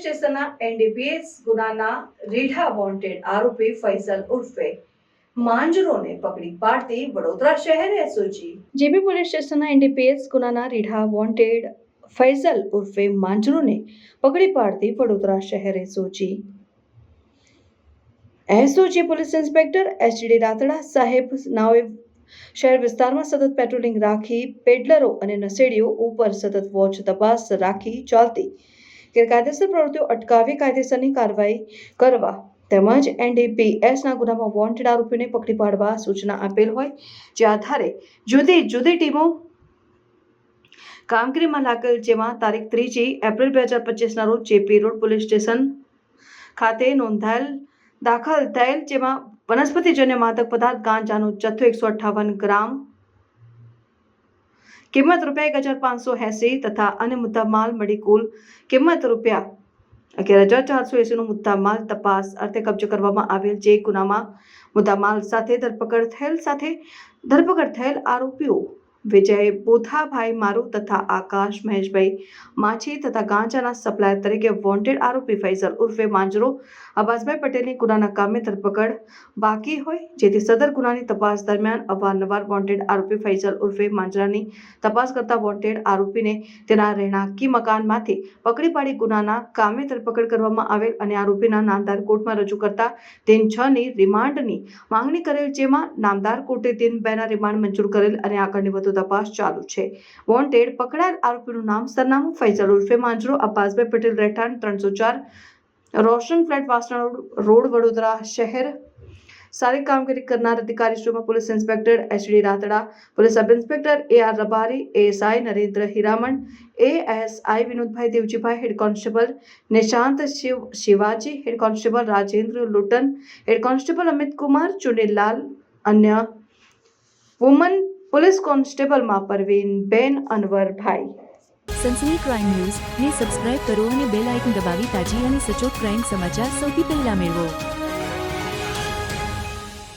સ્ટેશનના એનડીપીએસ ગુનાના રીઢા વોન્ટેડ આરોપી ફૈઝલ ઉર્ફે વડોદરા શહેર એસઓજી. જેબી પોલીસ સ્ટેશનના પોલીસ ઇન્સ્પેક્ટર એચડી રાતડા સાહેબ નાઓએ શહેર વિસ્તારમાં સતત પેટ્રોલિંગ રાખી, પેડલરો અને નશેડીઓ ઉપર સતત વોચ તપાસ રાખી ચાલતી ગેરકાયદેસર પ્રવૃત્તિઓ અટકાવી કાયદેસરની કાર્યવાહી કરવા તેમજ એનડીપીએસના ગુનામાં વોન્ટેડ આરોપીને પકડી પાડવા સૂચના આપેલ હોય, જે આધારે જુદી જુદી ટીમો કામગીરીમાં લાગેલ, જેમાં તારીખ ત્રીજી એપ્રિલ બે હજાર પચીસના રોજ જેપી રોડ પોલીસ સ્ટેશન ખાતે નોંધાયેલ, દાખલ થયેલ, જેમાં વનસ્પતિજન્ય માદક પદાર્થ, ગાંજાનો જથ્થો એકસો અઠ્ઠાવન ગ્રામ કિંમત રૂપિયા એક હજાર પાંચસો એંસી તથા અન્ય મુદ્દામાલ મળી કુલ કિંમત રૂપિયા અગિયાર હજાર ચારસો એંસીનો મુદ્દામાલ તપાસ અર્થે કબજો કરવામાં આવેલ જે ગુનામાં મુદ્દામાલ સાથે ધરપકડ થયેલ સાથે ધરપકડ થયેલ આરોપીઓ વિજય બોથાભાઈ મારુ તથા આકાશ મહેશભાઈ માછી તથા ગાંજાના સપ્લાયર તરીકે વોન્ટેડ આરોપી ફૈઝલ ઉર્ફે માંજરો. અબાસભાઈ પટેલની ગુનાના કામે ધરપકડ બાકી હોય, જેથી સદર ગુનાની તપાસ દરમિયાન અવારનવાર વોન્ટેડ આરોપી ફૈઝલ ઉર્ફે માંજરાની તપાસ કરતા વોન્ટેડ આરોપીને તેના રહેણાંકી મકાનમાંથી પકડી પાડી ગુનાના કામે ધરપકડ કરવામાં આવેલ અને આરોપીના નામદાર કોર્ટમાં રજૂ કરતા દિન છ ની રિમાન્ડની માંગણી કરેલ, જેમાં નામદાર કોર્ટે દિન બે ના રિમાન્ડ મંજૂર કરેલ અને આગળની વધુ તપાસ ચાલુ છે. વોન્ટેડ પકડાયેલ આરોપીનું નામ સરનામું ફૈઝલ ઉર્ફે માંજરો અબ્બાસભાઈ પટેલ રહેઠાણ ત્રણસો ચાર રોશન ફ્લેટ વાસણા રોડ વડોદરા શહેર. સારી કામગીરી કરનાર અધિકારીશ્રીમાં police inspector HD Ratada, police sub inspector A R Rabari ASI Narendra Hiraman ASI Vinodbhai Devjibhai, head constable Nishant Shiv, Shivaji, head constable Rajendra Lutan, head constable Amit Kumar Chunilal અન્ય. Woman police કોન્સ્ટેબલમાં Parveen, ben Anwarbhai Sansani crime news ને subscribe કરો અને bell icon દબાવી તાજી અને સચોટ crime સમાચાર સૌથી પહેલા મેળવો.